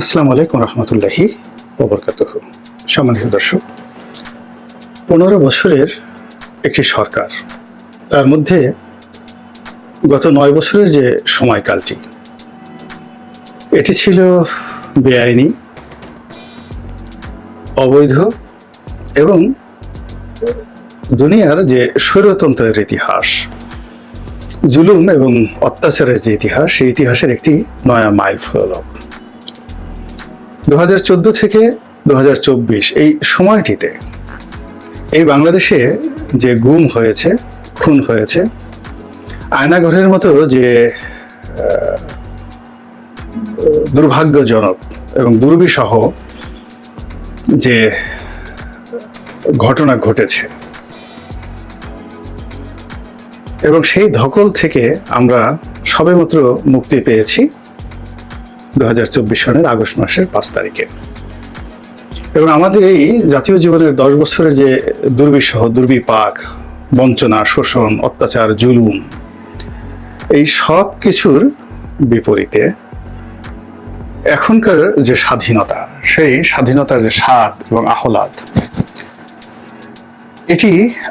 আসসালামু আলাইকুম রহমতুল্লাহি ওবরকাত সম্মানিত দর্শক, পনেরো বছরের একটি সরকার, তার মধ্যে গত নয় বছরের যে সময়কালটি, এটি ছিল বেআইনি, অবৈধ এবং দুনিয়ার যে স্বৈরতন্ত্রের ইতিহাস, জুলুম এবং অত্যাচারের যে ইতিহাস, সেই ইতিহাসের একটি নয়া মাইল ফলক দু হাজার চোদ্দ থেকে দু হাজার চব্বিশ এই সময়টিতে এই বাংলাদেশে যে গুম হয়েছে, খুন হয়েছে আয়নাঘরের মতো যে দুর্ভাগ্যজনক এবং দুর্বিসহ যে ঘটনা ঘটেছে এবং সেই ধকল থেকে আমরা সবেমাত্র মুক্তি পেয়েছি। দু সনের আগস্ট মাসের পাঁচ তারিখে। এবং আমাদের এই জাতীয় জীবনের দশ বছরের যে দুর্বিষহ, দুর্বিপাক, বঞ্চনা, শোষণ, অত্যাচার, জুলুম, এই সব কিছুর বিপরীতে এখনকার যে স্বাধীনতা, সেই স্বাধীনতার যে স্বাদ এবং আহ্লাদ, এটি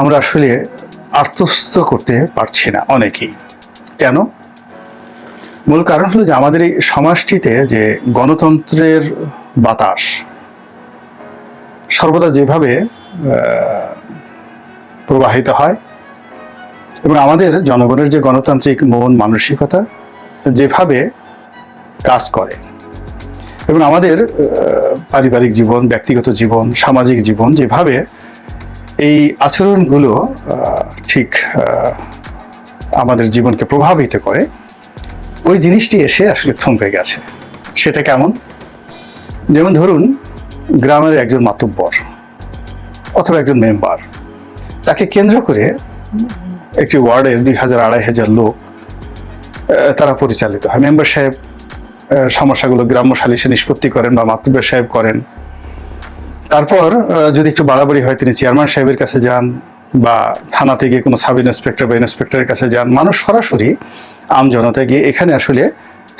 আমরা আসলে আত্মস্থ করতে পারছি না অনেকেই। কেন? মূল কারণ হলো যে আমাদের এই সমাজটিতে যে গণতন্ত্রের বাতাস, সর্বদা যেভাবে প্রবাহিত হয় এবং আমাদের জনগণের যে গণতান্ত্রিক মন মানসিকতা যেভাবে কাজ করে এবং আমাদের পারিবারিক জীবন, ব্যক্তিগত জীবন, সামাজিক জীবন যেভাবে এই আচরণগুলো ঠিক আমাদের জীবনকে প্রভাবিত করে ওই জিনিসটি এসে আসলে থমকে গেছে। সেটা কেমন? যেমন ধরুন, গ্রামের একজন মাতব্বর অথবা একজন মেম্বার, তাকে কেন্দ্র করে একটি ওয়ার্ডের দুই হাজার আড়াই হাজার লোক তারা পরিচালিত হয়। মেম্বার সাহেব সমস্যাগুলো গ্রাম্য সালিসে নিষ্পত্তি করেন বা মাতব্বর সাহেব করেন। তারপর যদি একটু বাড়াবাড়ি হয়, তিনি চেয়ারম্যান সাহেবের কাছে যান বা থানা থেকে কোনো সাব ইন্সপেক্টর বা ইন্সপেক্টরের কাছে যান, মানুষ সরাসরি আম জনতা গিয়ে এখানে আসলে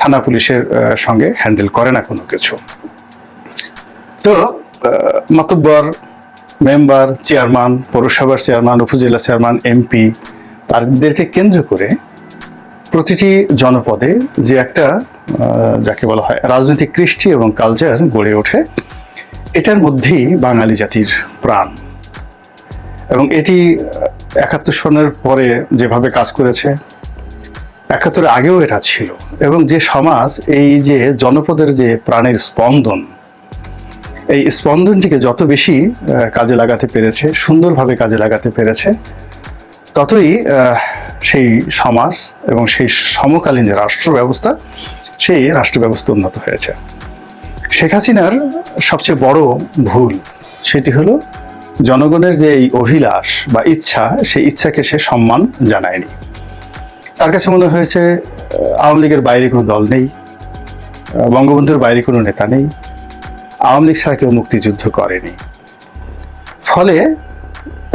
থানা পুলিশের সঙ্গে হ্যান্ডেল করে না কোনো কিছু। তো মাতব্বর মেম্বার, চেয়ারম্যান, পৌরসভার চেয়ারম্যান, উপজেলা চেয়ারম্যান, এমপি, তাদেরকে কেন্দ্র করে প্রতিটি জনপদে যে একটা যাকে বলা হয় রাজনৈতিক কৃষ্টি এবং কালচার গড়ে ওঠে, এটার মধ্যেই বাঙালি জাতির প্রাণ। এবং এটি একাত্তর সনের পরে যেভাবে কাজ করেছে, একাত্তরের আগেও এটা ছিল। এবং যে সমাজ, এই যে জনপদের যে প্রাণের স্পন্দন, এই স্পন্দনটিকে যত বেশি কাজে লাগাতে পেরেছে, সুন্দরভাবে কাজে লাগাতে পেরেছে, ততই সেই সমাজ এবং সেই সমকালীন যে রাষ্ট্র ব্যবস্থা সেই রাষ্ট্র ব্যবস্থা উন্নত হয়েছে। শেখ হাসিনার সবচেয়ে বড় ভুল সেটি হলো জনগণের যে এই অভিলাষ বা ইচ্ছা, সেই ইচ্ছাকে সে সম্মান জানায়নি। তার কাছে মনে হয়েছে আওয়ামী লীগের বাইরে কোনো দল নেই বঙ্গবন্ধুর বাইরে কোনো নেতা নেই, আওয়ামী লীগ ছাড়া কেউ মুক্তিযুদ্ধ করেনি। ফলে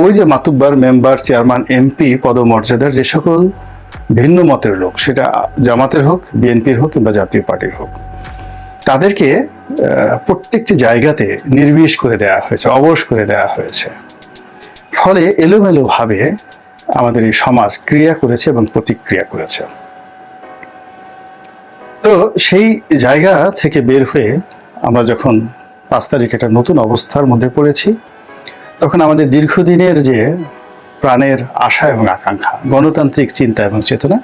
ওই যে মাতুব্বার মেম্বার, চেয়ারম্যান, এমপি পদমর্যাদার যে সকল ভিন্ন মতের লোক, সেটা জামাতের হোক, বিএনপির হোক কিংবা জাতীয় পার্টির হোক তাদেরকে প্রত্যেকটি জায়গাতে নির্বিষ করে দেওয়া হয়েছে, অবশ করে দেওয়া হয়েছে। ফলে এলোমেলোভাবে আমাদের এই সমাজ ক্রিয়া করেছে এবং প্রতিক্রিয়া করেছে। তো সেই জায়গা থেকে বের হয়ে আমরা যখন পাঁচ তারিখ একটা নতুন অবস্থার মধ্যে পড়েছি, তখন আমাদের দীর্ঘদিনের যে প্রাণের আশা এবং আকাঙ্ক্ষা, গণতান্ত্রিক চিন্তা এবং চেতনা,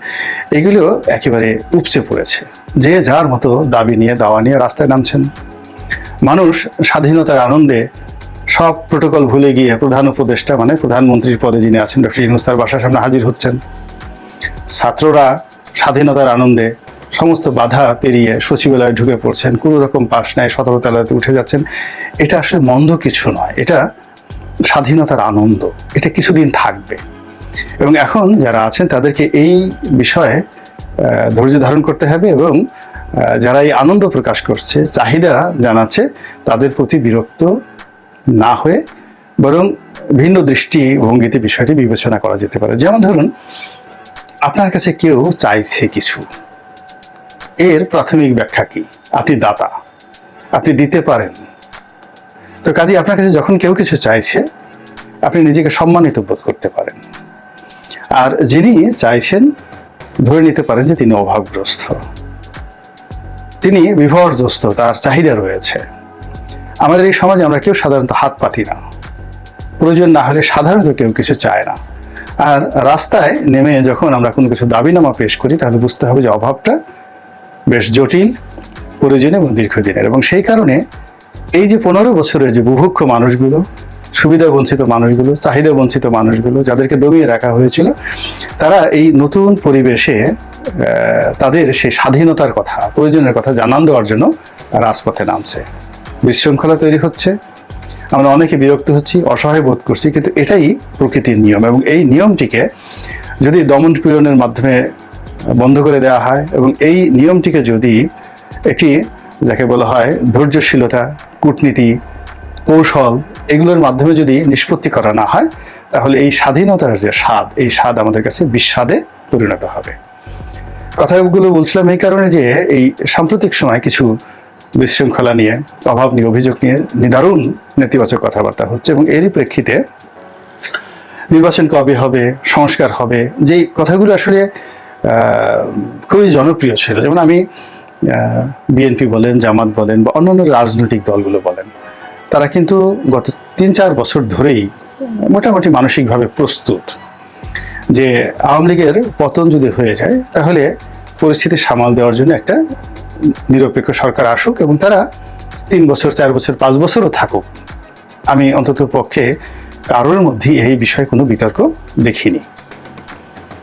এগুলো একেবারে উপচে পড়েছে। যে যার মতো দাবি নিয়ে, দাওয়া নিয়ে রাস্তায় নামছেন। মানুষ স্বাধীনতার আনন্দে সব প্রোটোকল ভুলে গিয়ে প্রধান উপদেষ্টা মানে প্রধানমন্ত্রীর পদে যিনি আছেন, ডক্টর ইউনুস তার বাসার সামনে হাজির হচ্ছেন। ছাত্ররা স্বাধীনতার আনন্দে সমস্ত বাধা পেরিয়ে সচিবালয়ে ঢুকে পড়ছেন, কোনো রকম পাশ নেয় সতেরো তলাতে উঠে যাচ্ছেন। এটা আসলে মন্দ কিছু নয়, এটা স্বাধীনতার আনন্দ, এটা কিছুদিন থাকবে। এবং এখন যারা আছেন তাদেরকে এই বিষয়ে ধৈর্য ধারণ করতে হবে এবং যারা এই আনন্দ প্রকাশ করছে, চাহিদা জানাচ্ছে, তাদের প্রতি বিরক্ত না হয়ে বরং ভিন্ন দৃষ্টি ভঙ্গিতে বিষয়টি বিবেচনা করা যেতে পারে। যেমন ধরুন, আপনার কাছে কেউ চাইছে কিছু। এর প্রাথমিক ব্যাখ্যা কি? আপনি দাতা, আপনি দিতে পারেন। তো কাজে আপনার কাছে যখন কেউ কিছু চাইছে, আপনি নিজেকে সম্মানিত বোধ করতে পারেন। আর যিনি চাইছেন ধরে নিতে পারেন যে তিনি অভাবগ্রস্ত। তিনি বিভর্যস্ত তার চাহিদা রয়েছে। আমাদের এই সমাজে আমরা কেউ সাধারণত হাত পাতি না। প্রয়োজন না হলে সাধারণত কেউ কিছু চায় না। আর রাস্তায় নেমে যখন আমরা কোনো কিছু দাবিনামা পেশ করি, তাহলে বুঝতে হবে যে অভাবটা বেশ জটিল প্রয়োজনীয় এবং দীর্ঘদিনের। এবং সেই কারণে এই যে পনেরো বছরের যে বুভুক্ষ মানুষগুলো সুবিধা বঞ্চিত মানুষগুলো, চাহিদা বঞ্চিত মানুষগুলো যাদেরকে দমিয়ে রাখা হয়েছিল, তারা এই নতুন পরিবেশে তাদের সেই স্বাধীনতার কথা, প্রয়োজনের কথা জানান দেওয়ার জন্য রাজপথে নামছে। বিশৃঙ্খলা তৈরি হচ্ছে। আমরা অনেকে বিরক্ত হচ্ছি, অসহায় বোধ করছি, কিন্তু এটাই প্রকৃতির নিয়ম এবং এই নিয়মটিকে যদি দমন পীড়নের মাধ্যমে বন্ধ করে দেওয়া হয় এবং এই নিয়মটিকে যদি একটি, যাকে বলা হয় ধৈর্যশীলতা, কূটনীতি, কৌশল এগুলোর মাধ্যমে যদি নিষ্পত্তি করা না হয়, তাহলে এই স্বাধীনতার যে স্বাদ, এই স্বাদ আমাদের কাছে বিস্বাদে পরিণত হবে। কথাগুলো বলছিলাম এই কারণে যে এই সাম্প্রতিক সময় কিছু বিশৃঙ্খলা নিয়ে, অভাব নিয়ে, অভিযোগ নিয়ে নিদারুণ নেতিবাচক কথাবার্তা হচ্ছে এবং এরই প্রেক্ষিতে নির্বাচন কবে হবে, সংস্কার হবে, যেই কথাগুলো আসলে খুবই জনপ্রিয় ছিল। যেমন আমি বিএনপি বলেন, জামাত বলেন বা অন্যান্য রাজনৈতিক দলগুলো বলেন তারা কিন্তু গত তিন চার বছর ধরেই মোটামুটি মানসিকভাবে প্রস্তুত যে আওয়ামী লীগের পতন যদি হয়ে যায়, তাহলে পরিস্থিতি সামাল দেওয়ার জন্য একটা নিরপেক্ষ সরকার আসুক এবং তারা তিন বছর, চার বছর, পাঁচ বছরও থাকুক। আমি অন্তত পক্ষে কারোর মধ্যে এই বিষয়ে কোনো বিতর্ক দেখিনি।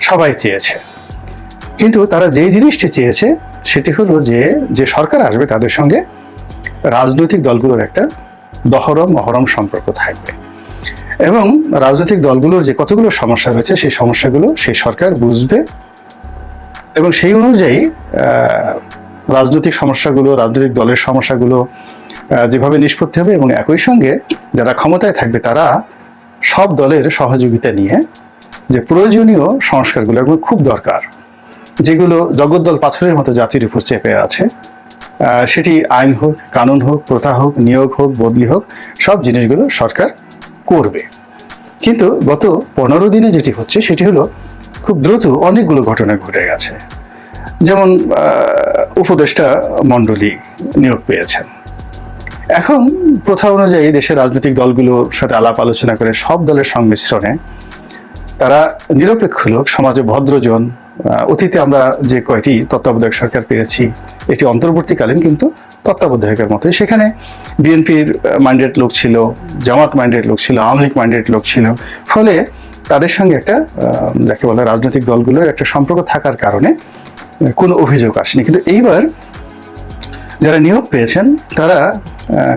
সবাই চেয়েছে। কিন্তু তারা যে জিনিসটি চেয়েছে, সেটি হলো যে যে সরকার আসবে তাদের সঙ্গে রাজনৈতিক দলগুলোর একটা দহরম মহরম সম্পর্ক থাকবে। এবং রাজনৈতিক দলগুলোর যে কতগুলো সমস্যা রয়েছে, সেই সমস্যাগুলো সেই সরকার বুঝবে এবং সেই অনুযায়ী রাজনৈতিক সমস্যাগুলো, রাজনৈতিক দলের সমস্যাগুলো যেভাবে নিষ্পত্তি হবে এবং একই সঙ্গে যারা ক্ষমতায় থাকবে, তারা সব দলের সহযোগিতা নিয়ে যে প্রয়োজনীয় সংস্কারগুলো, এগুলো খুব দরকার, যেগুলো জগদ্দল পাথরের মতো জাতির উপর চেপে আছে। সেটি আইন হোক, কানুন হোক, প্রথা হোক, নিয়োগ হোক, বদলি হোক, সব জিনিসগুলো সরকার করবে। কিন্তু গত পনেরো দিনে যেটি হচ্ছে, সেটি হলো খুব দ্রুত অনেকগুলো ঘটনা ঘটে গেছে। যেমন উপদেষ্টা মণ্ডলী নিয়োগ পেয়েছেন। এখন প্রথা অনুযায়ী দেশের রাজনৈতিক দলগুলোর সাথে আলাপ আলোচনা করে সব দলের সংমিশ্রণে তারা নিরপেক্ষ লোক, সমাজে ভদ্রজন অতীতে আমরা যে কয়টি তত্ত্বাবধায়ক সরকার পেয়েছি, এটি অন্তর্বর্তীকালীন কিন্তু তত্ত্বাবধায়কের মতোই। সেখানে বিএনপির মাইন্ডেড লোক ছিল, জামাত মাইন্ডেড লোক ছিল, আওয়ামী লীগ মাইন্ডেড লোক ছিল। ফলে তাদের সঙ্গে একটা যাকে বলে রাজনৈতিক দলগুলোর একটা সম্পর্ক থাকার কারণে কোনো অভিযোগ আসেনি। কিন্তু এইবার যারা নিয়োগ পেয়েছেন, তারা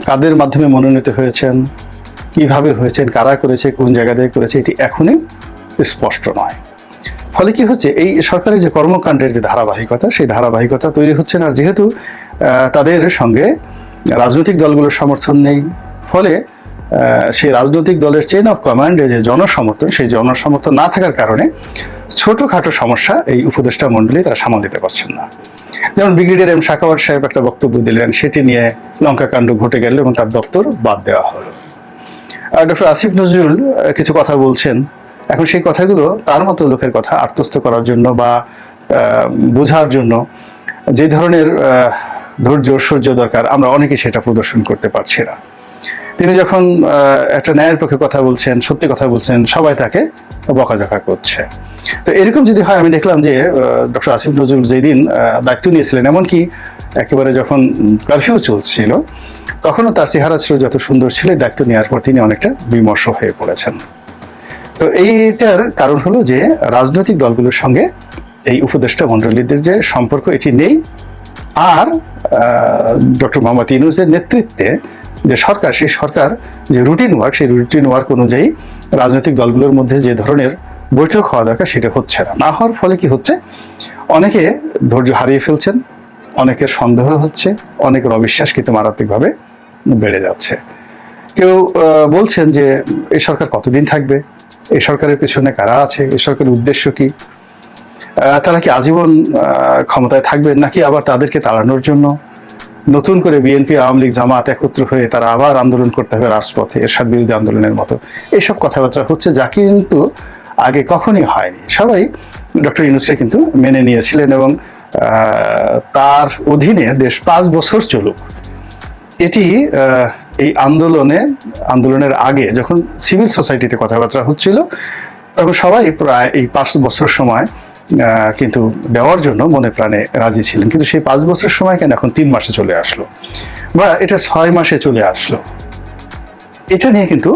কাদের মাধ্যমে মনোনীত হয়েছেন, কীভাবে হয়েছেন, কারা করেছে, কোন জায়গা থেকে করেছে, এটি এখনই স্পষ্ট নয়। ফলে কি হচ্ছে? এই সরকারের যে কর্মকাণ্ডের যে ধারাবাহিকতা, সেই ধারাবাহিকতা তৈরি হচ্ছে না। যেহেতু তাদের সঙ্গে রাজনৈতিক দলগুলোর সমর্থন নেই। ফলে সেই রাজনৈতিক দলের চেন অফ কমান্ডে যে জনসমর্থন, সেই জনসমর্থন না থাকার কারণে ছোটোখাটো সমস্যা এই উপদেষ্টা মণ্ডলী তারা সামাল দিতে পারছেন না। যেমন ব্রিগেডিয়ার এম শাকাওয়ার সাহেব একটা বক্তব্য দিলেন, সেটি নিয়ে লঙ্কা কাণ্ড ঘটে গেল এবং তার দপ্তর বাদ দেওয়া হলো। আর ডক্টর আসিফ নজরুল কিছু কথা বলছেন। এখন সেই কথাগুলো তার মতো লোকের কথা আত্মস্থ করার জন্য বা বোঝার জন্য যে ধরনের ধৈর্য সূর্য দরকার, আমরা অনেকে সেটা প্রদর্শন করতে পারছি না। তিনি যখন একটা ন্যায়ের পক্ষে কথা বলছেন, সত্যি কথা বলছেন, সবাই তাকে বকাঝকা করছে। তো এরকম যদি হয়, আমি দেখলাম যে ডক্টর আসিফ নজরুল যেদিন দায়িত্ব নিয়েছিলেন, এমনকি একেবারে যখন কারফিউ চলছিল, তখনও তার চেহারা ছিল যত সুন্দর ছিল দায়িত্ব নেওয়ার পর তিনি অনেকটা বিমর্ষ হয়ে পড়েছেন। তো এইটার কারণ হলো যে রাজনৈতিক দলগুলোর সঙ্গে এই উপদেষ্টা মণ্ডলীদের যে সম্পর্ক এটি নেই। আর ডক্টর মোহাম্মদ ইউনুসের নেতৃত্বে যে সরকার, সেই সরকার যে রুটিন ওয়ার্ক সেই রুটিন ওয়ার্ক অনুযায়ী রাজনৈতিক দলগুলোর মধ্যে যে ধরনের বৈঠক হওয়া দরকার সেটা হচ্ছে না। না হওয়ার ফলে কি হচ্ছে? অনেকে ধৈর্য হারিয়ে ফেলছেন, অনেকের সন্দেহ হচ্ছে, অনেকের অবিশ্বাস কিন্তু মারাত্মকভাবে বেড়ে যাচ্ছে। কেউ বলছেন যে এই সরকার কতদিন থাকবে? এই সরকারের পেছনে কারা আছে? এই সরকারের উদ্দেশ্য কি? তারা কি আজীবন ক্ষমতায় থাকবেন নাকি আবার তাদেরকে তাড়ানোর জন্য? নতুন করে বিএনপি, আওয়ামী লীগ, জামাত একত্র হয়ে তারা আবার আন্দোলন করতে হবে রাজপথে, এরশাদ বিরোধী আন্দোলনের মতো। এইসব কথাবার্তা হচ্ছে যা কিন্তু আগে কখনই হয়নি। সবাই ডক্টর ইউনুসকে কিন্তু মেনে নিয়েছিলেন এবং তার অধীনে দেশ পাঁচ বছর চলুক। এটি এই আন্দোলনে, আন্দোলনের আগে যখন সিভিল সোসাইটিতে কথাবার্তা হচ্ছিল, তখন সবাই প্রায় এই পাঁচ বছর সময় কিন্তু দেওয়ার জন্য মনে প্রাণে রাজি ছিলেন। কিন্তু সেই পাঁচ বছর সময় কেন এখন তিন মাসে চলে আসলো? বা এটা ছয় মাসে চলে আসলো? এটা নিয়ে কিন্তু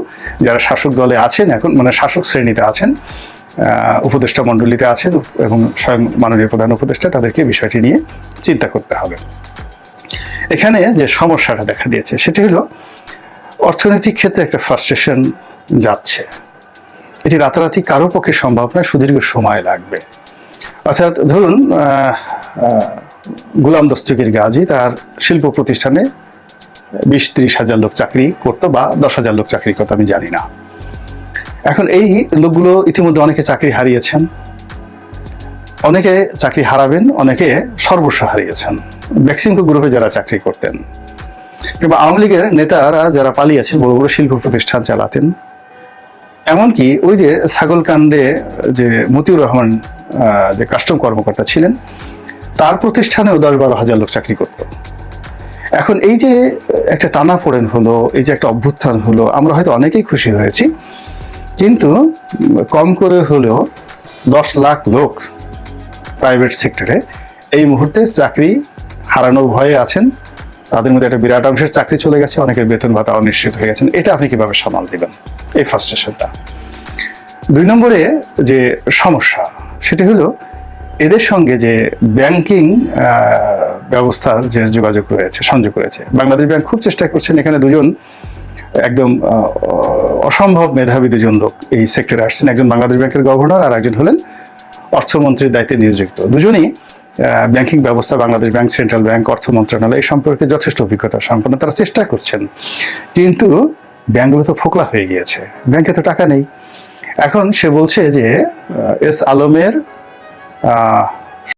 যারা শাসক দলে আছেন এখন মানে শাসক শ্রেণীতে আছেন উপদেষ্টা মণ্ডলীতে আছেন এবং স্বয়ং মাননীয় প্রধান উপদেষ্টা, তাদেরকে বিষয়টি নিয়ে চিন্তা করতে হবে। এখানে যে সমস্যাটা দেখা দিয়েছে, সেটি হলো অর্থনৈতিক ক্ষেত্রে একটা ফ্রাস্ট্রেশন যাচ্ছে। এটি রাতারাতি কারও পক্ষে সম্ভব নয়, সুদীর্ঘ সময় লাগবে। অর্থাৎ ধরুন গুলাম দস্তগীর গাজী তার শিল্প প্রতিষ্ঠানে বিশ ত্রিশ হাজার লোক চাকরি করতো বা দশ হাজার লোক চাকরি করতো, আমি জানি না। এখন এই লোকগুলো ইতিমধ্যে অনেকে চাকরি হারিয়েছেন, অনেকে চাকরি হারাবেন, অনেকে সর্বস্ব হারিয়েছেন। ভ্যাকসিনকো গ্রুপে যারা চাকরি করতেন, কিংবা আওয়ামী লীগের নেতারা যারা পালিয়েছেন বড় বড় শিল্প প্রতিষ্ঠান চালাতেন, এমনকি ওই যে ছাগলকান্দে যে মতিউর রহমান যে কাস্টম কর্মকর্তা ছিলেন, তার প্রতিষ্ঠানেও দশ বারো হাজার লোক চাকরি করত। এখন এই যে একটা টানা পড়েন হলো, এই যে একটা অভ্যুত্থান হলো, আমরা হয়তো অনেকেই খুশি হয়েছি, কিন্তু কম করে হলেও দশ লাখ লোক প্রাইভেট সেক্টরে এই মুহূর্তে চাকরি হারানোর ভয়ে আছেন, তাদের মধ্যে একটা বিরাট অংশের চাকরি চলে গেছে, অনেকের বেতন ভাতা অনিশ্চিত হয়ে গেছেন। এটা আপনি কীভাবে সামাল দিবেন? এই ফ্রাস্ট্রেশনটা দুই নম্বরে যে সমস্যা, সেটি হলো এদের সঙ্গে যে ব্যাংকিং ব্যবস্থার যে যোগাযোগ রয়েছে, সংযোগ রয়েছে। বাংলাদেশ ব্যাংক খুব চেষ্টা করছেন, এখানে দুজন, একদম অসম্ভব মেধাবী দুজন লোক এই সেক্টরে আসছেন। একজন বাংলাদেশ ব্যাংকের গভর্নর আর একজন হলেন অর্থমন্ত্রীর দায়িত্বে নিয়োজিত। দুজনই ব্যাংকিং ব্যবস্থা, বাংলাদেশ ব্যাংক, সেন্ট্রাল ব্যাংক, অর্থ মন্ত্রণালয়, এই সম্পর্কে যথেষ্ট অভিজ্ঞতা, সম্পন্ন তারা চেষ্টা করছেন। কিন্তু ব্যাংকগুলো তো ফোকলা হয়ে গিয়েছে, ব্যাংকে তো টাকা নেই। এখন সে বলছে যে এস আলমের